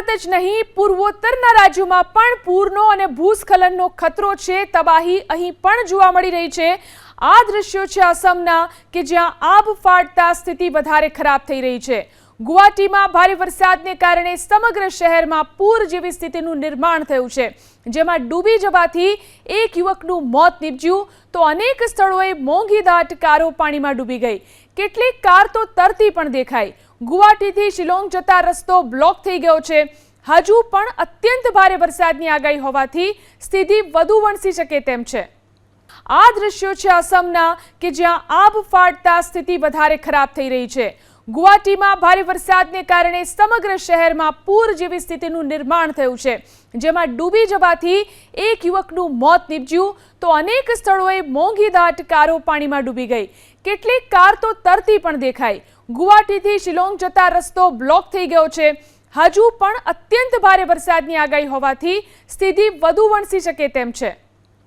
ભારત જ નહીં, પૂર્વોત્તરના રાજ્યોમાં પણ પૂરનો અને ભૂસ્ખલનનો ખતરો છે, તબાહી અહીં પણ જોવા મળી રહી છે. આ દ્રશ્યો છે અસમના કે જ્યાં આબ ફાટતા સ્થિતિ વધારે ખરાબ થઈ રહી છે. ગુવાહાટીમાં ભારે વરસાદને કારણે સમગ્ર શહેરમાં પૂર જેવી સ્થિતિનું નિર્માણ થયું છે. જેમાં ડૂબી જવાથી એક યુવકનું મોત નીપજ્યું તો અનેક સ્થળોએ મોંઘીદાટ કારો પાણીમાં ડૂબી ગઈ. કેટલીક કાર તો તરતી પણ દેખાઈ. ગુવાહાટીથી શિલોંગ જતા રસ્તો બ્લોક થઈ ગયો છે. હજુ પણ અત્યંત ભારે વરસાદની આગાહી હોવાથી સ્થિતિ વધુ વણસી શકે તેમ છે. આ દ્રશ્યો છે અસમના કે જ્યાં આબ ફાટતા સ્થિતિ વધારે ખરાબ થઈ રહી છે. ગુવાહાટીમાં ભારે વરસાદને કારણે સમગ્ર શહેરમાં પૂર જેવી સ્થિતિનું નિર્માણ થયું છે, જેમાં ડૂબી જવાથી એક યુવકનું મોત નીપજ્યું. તો અનેક સ્થળોએ મોંઘી દાટ કારો પાણીમાં ડૂબી ગઈ. કેટલીક કાર તો તરતી પણ દેખાઈ. ગુવાહાટીથી શિલોંગ જતા રસ્તો બ્લોક થઈ ગયો છે. હજુ પણ અત્યંત ભારે વરસાદની આગાહી હોવાથી સ્થિતિ વધુ વણસી શકે તેમ છે.